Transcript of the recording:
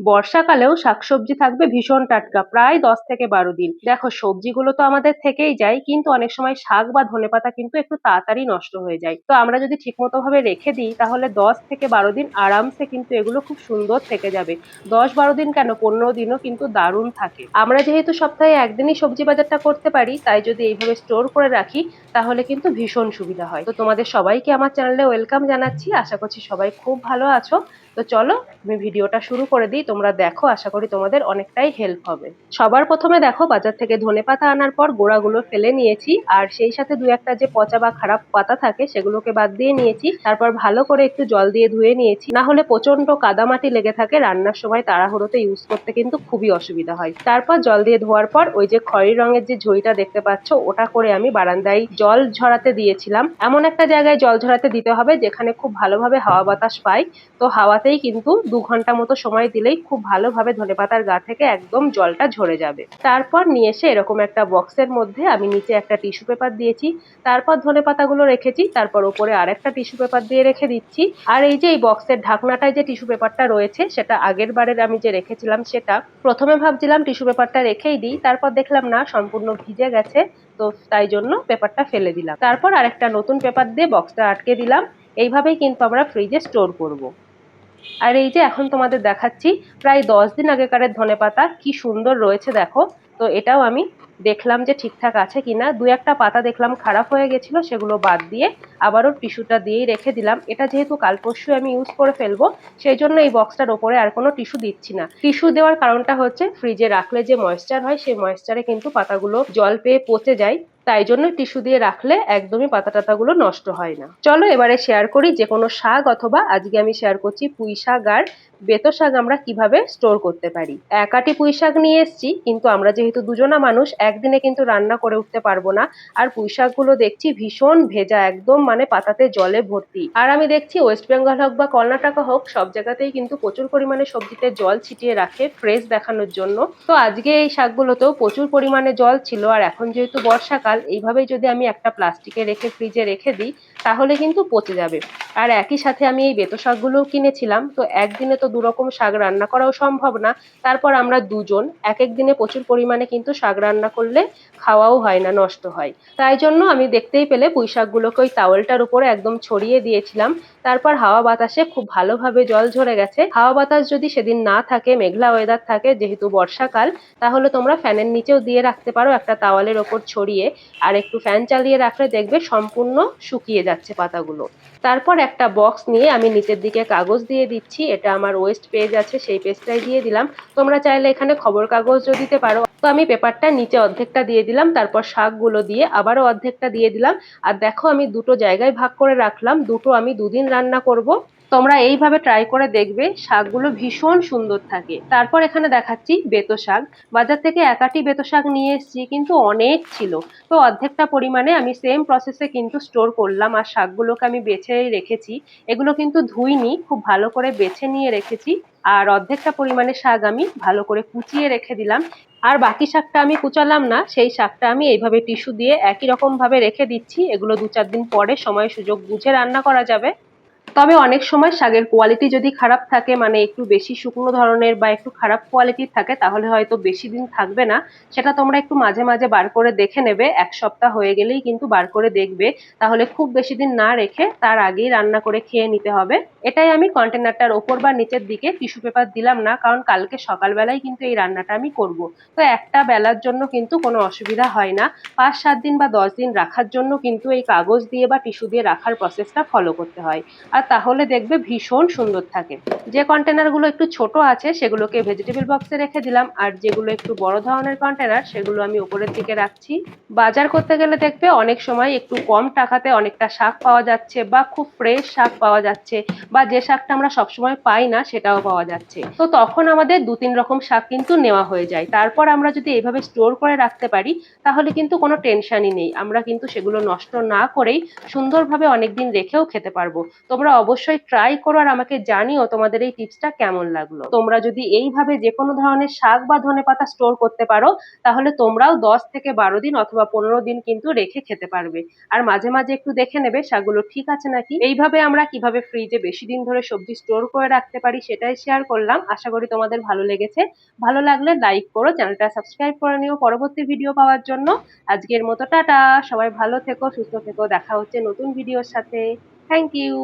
বর্ষাকালেও শাকসবজি থাকবে ভীষণ টাটকা, প্রায় দশ থেকে বারো দিন। দেখো, সবজিগুলো তো আমাদের থেকেই যায়, কিন্তু অনেক সময় শাক বা ধনেপাতা কিন্তু একটু তাড়াতাড়ি নষ্ট হয়ে যায়। তো আমরা যদি ঠিকমতো ভাবে রেখে দিই, তাহলে দশ থেকে বারো দিন আরামসে কিন্তু এগুলো খুব সুন্দর থেকে যাবে। দশ বারো দিন কেন? পনেরো দিনও কিন্তু দারুণ থাকে। আমরা যেহেতু সপ্তাহে একদিনই সবজি বাজারটা করতে পারি, তাই যদি এইভাবে স্টোর করে রাখি, তাহলে কিন্তু ভীষণ সুবিধা হয়। তো তোমাদের সবাইকে আমার চ্যানেলে ওয়েলকাম জানাচ্ছি। আশা করছি সবাই খুব ভালো আছো। তো চলো, আমি ভিডিওটা শুরু করে দিই। তোমরা দেখো, আশা করি তোমাদের অনেকটাই হেল্প হবে। সবার প্রথমে দেখো, বাজার থেকে ধনে পাতা আনার পর গোড়াগুলো ফেলে নিয়েছি। আর সেই সাথে দু একটা যে পচা বা খারাপ পাতা থাকে, সেগুলোকে বাদ দিয়ে নিয়েছি। তারপর ভালো করে একটু জল দিয়ে ধুয়ে নিয়েছি। না হলে প্রচণ্ড কাদামাটি লেগে থাকে, রান্নার সময় তাড়াহুড়োতে ইউজ করতে কিন্তু খুবই অসুবিধা হয়। তারপর জল দিয়ে ধোয়ার পর ওই যে খয়েরি রঙের যে ঝইটা দেখতে পাচ্ছ, ওটা করে আমি বারান্দায় জল ঝরাতে দিয়েছিলাম। এমন একটা জায়গায় জল ঝরাতে দিতে হবে, যেখানে খুব ভালোভাবে হাওয়া বাতাস পাই। তো হাওয়াতেই কিন্তু দু ঘণ্টা মতো সময় দিলেই খুব ভালোভাবে ধনেপাতার গা থেকে একদম জলটা ঝরে যাবে। তারপর নিয়ে এসে এরকম একটা বক্সের মধ্যে আমি নিচে একটা টিস্যু পেপার দিয়েছি। তারপর ধনে পাতাগুলো রেখেছি, তারপর ওপরে আরেকটা টিস্যু পেপার দিয়ে রেখে দিচ্ছি। আর এই যে এই বক্সের ঢাকনাটায় যে টিস্যু পেপারটা রয়েছে, সেটা আগের বারের আমি যে রেখেছিলাম, সেটা প্রথমে ভাবছিলাম টিস্যু পেপারটা রেখেই দিই, তারপর দেখলাম না, সম্পূর্ণ ভিজে গেছে, তো তাই জন্য পেপারটা ফেলে দিলাম। তারপর আরেকটা নতুন পেপার দিয়ে বক্সটা আটকে দিলাম। এইভাবেই কিন্তু আমরা ফ্রিজে স্টোর করব। আর এই যে এখন তোমাদের দেখাচ্ছি, প্রায় দশ দিন আগেকারের ধনে পাতা, কি সুন্দর রয়েছে দেখো। তো এটাও আমি দেখলাম যে ঠিকঠাক আছে কিনা। দু একটা পাতা দেখলাম খারাপ হয়ে গেছিল, সেগুলো বাদ দিয়ে আবারও টিস্যুটা দিয়েই রেখে দিলাম। এটা যেহেতু কাল পরশু আমি ইউজ করে ফেলব, সেই জন্য এই বক্সটার ওপরে আর কোনো টিস্যু দিচ্ছি না। টিস্যু দেওয়ার কারণটা হচ্ছে ফ্রিজে রাখলে যে ময়েশ্চার হয়, সেই ময়েশ্চারে কিন্তু পাতাগুলো জল পেয়ে পচে যায়। তাই জন্য টিস্যু দিয়ে রাখলে একদমই পাতা টাতাগুলো নষ্ট হয় না। চলো এবারে শেয়ার করি যে কোনো শাক অথবা আজকে আমি শেয়ার করছি পুঁই শাক আর বেতো শাক আমরা কীভাবে স্টোর করতে পারি? এক আটি পুঁই শাক নিয়ে এসছি, কিন্তু আমরা যেহেতু দুজনা মানুষ, একদিনে কিন্তু রান্না করে উঠতে পারব না। আর পুঁই শাকগুলো দেখছি ভীষণ ভেজা, একদম মানে পাতাতে জলে ভর্তি। আর আমি দেখছি ওয়েস্ট বেঙ্গল হোক বা কর্ণাটকা হোক, সব জায়গাতেই কিন্তু প্রচুর পরিমাণে সবজিতে জল ছিটিয়ে রাখে ফ্রেশ দেখানোর জন্য। তো আজকে এই শাকগুলোতেও প্রচুর পরিমাণে জল ছিল, আর এখন যেহেতু বর্ষাকাল, এইভাবেই যদি আমি একটা প্লাস্টিকে রেখে ফ্রিজে রেখে দিই তাহলে কিন্তু পচে যাবে। আর একই সাথে আমি এই বেতো শাকগুলোও কিনেছিলাম, তো একদিনে তো দুরকম শাক রান্না করাও সম্ভব না। তারপর আমরা দুজন এক এক দিনে প্রচুর পরিমাণে কিন্তু শাক রান্না করলে খাওয়াও হয় না, নষ্ট হয়। তাই জন্য আমি দেখতেই পেলে পুঁই শাকগুলোকে ওই তাওয়েলটার উপরে একদম ছড়িয়ে দিয়েছিলাম। তারপর হাওয়া বাতাসে খুব ভালোভাবে জল ঝরে গেছে। হাওয়া বাতাস যদি সেদিন না থাকে, মেঘলা ওয়েদার থাকে, যেহেতু বর্ষাকাল, তাহলে তোমরা ফ্যানের নিচেও দিয়ে রাখতে পারো একটা তাওয়ালের ওপর ছড়িয়ে। আর একটু ফ্যান চালিয়ে রাখলে দেখবে সম্পূর্ণ শুকিয়ে যাচ্ছে পাতাগুলো। তারপর একটা বক্স নিয়ে আমি নিচের দিকে কাগজ দিয়ে দিচ্ছি। এটা আমার ওয়েস্ট পেজ আছে, সেই পেজটাই দিয়ে দিলাম। তোমরা চাইলে এখানে খবর কাগজও দিতে পারো। তো আমি পেপারটা নিচে অর্ধেকটা দিয়ে দিলাম, তারপর শাকগুলো দিয়ে আবারও অর্ধেকটা দিয়ে দিলাম। আর দেখো আমি দুটো জায়গায় ভাগ করে রাখলাম, দুটো আমি দুদিন রান্না করব। তোমরা এইভাবে ট্রাই করে দেখবে শাকগুলো ভীষণ সুন্দর থাকে। তারপর এখানে দেখাচ্ছি বেতো শাক। বাজার থেকে একাটি বেতো শাক নিয়ে এসেছি, কিন্তু অনেক ছিল। তো অর্ধেকটা পরিমাণে আমি সেম প্রসেসে কিন্তু স্টোর করলাম আর শাকগুলোকে আমি বেছে রেখেছি। এগুলো কিন্তু ধুইনি, খুব ভালো করে বেছে নিয়ে রেখেছি। আর অর্ধেকটা পরিমাণে শাক আমি ভালো করে কুচিয়ে রেখে দিলাম। আর বাকি শাকটা আমি কুচালাম না, সেই শাকটা আমি এইভাবে টিস্যু দিয়ে একই রকম ভাবে রেখে দিচ্ছি। এগুলো দু চার দিন পরে সময় সুযোগ বুঝে রান্না করা যাবে। তবে অনেক সময় শাকের কোয়ালিটি যদি খারাপ থাকে মানে একটু বেশি শুকনো ধরনের বা একটু খারাপ কোয়ালিটির থাকে, তাহলে হয়তো বেশি দিন থাকবে না। সেটা তোমরা একটু মাঝে মাঝে বার করে দেখে নেবে। এক সপ্তাহ হয়ে গেলেই কিন্তু বার করে দেখবে। তাহলে খুব বেশি দিন না রেখে তার আগেই রান্না করে খেয়ে নিতে হবে। এটাই আমি কন্টেনারটার ওপর বা নিচের দিকে টিস্যু পেপার দিলাম না, কারণ কালকে সকালবেলায় কিন্তু এই রান্নাটা আমি করব। তো একটা বেলার জন্য কিন্তু কোনো অসুবিধা হয় না। পাঁচ, সাত দিন বা দশ দিন রাখার জন্য কিন্তু এই কাগজ দিয়ে বা টিস্যু দিয়ে রাখার প্রসেসটা ফলো করতে হয়। আর তাহলে দেখবে ভীষণ সুন্দর থাকে। যে কন্টেনারগুলো একটু ছোট আছে, সেগুলোকে ভেজিটেবল বক্সে রেখে দিলাম। আর যেগুলো একটু বড় ধরনের কন্টেনার সেগুলো আমি উপরের দিকে রাখছি। বাজার করতে গেলে দেখবে অনেক সময় একটু কম টাকাতে অনেকটা শাক পাওয়া যাচ্ছে বা খুব ফ্রেশ শাক পাওয়া যাচ্ছে বা যে শাকটা আমরা সবসময় পাই না, সেটাও পাওয়া যাচ্ছে। তো তখন আমাদের দু তিন রকম শাক কিন্তু নেওয়া হয়ে যায়। তারপর আমরা যদি এইভাবে স্টোর করে রাখতে পারি, তাহলে কিন্তু কোনো টেনশনই নেই। আমরা কিন্তু সেগুলো নষ্ট না করেই সুন্দরভাবে অনেকদিন রেখেও খেতে পারব। তোমরা অবশ্যই ট্রাই করো আর আমাকে জানিও তোমাদের এই টিপসটা কেমন লাগল। তোমরা যদি এইভাবে যে কোনো ধরনের শাক বা ধনেপাতা স্টোর করতে পারো, তাহলে তোমরাও দশ থেকে বারো দিন অথবা পনেরো দিন কিন্তু রেখে খেতে পারবে। আর মাঝে মাঝে একটু দেখে নেবে, শাকগুলো ঠিক আছে নাকি? এইভাবে আমরা কীভাবে ফ্রিজে বেশি দিন ধরে সবজি স্টোর করে রাখতে পারি সেটাই শেয়ার করলাম। আশা করি তোমাদের ভালো লেগেছে। ভালো লাগলে লাইক করো, চ্যানেলটা সাবস্ক্রাইব করে নিও পরবর্তী ভিডিও পাওয়ার জন্য। আজকের মতো টাটা, সবাই ভালো থেকো, সুস্থ থেকো, দেখা হচ্ছে নতুন ভিডিওর সাথে। Thank you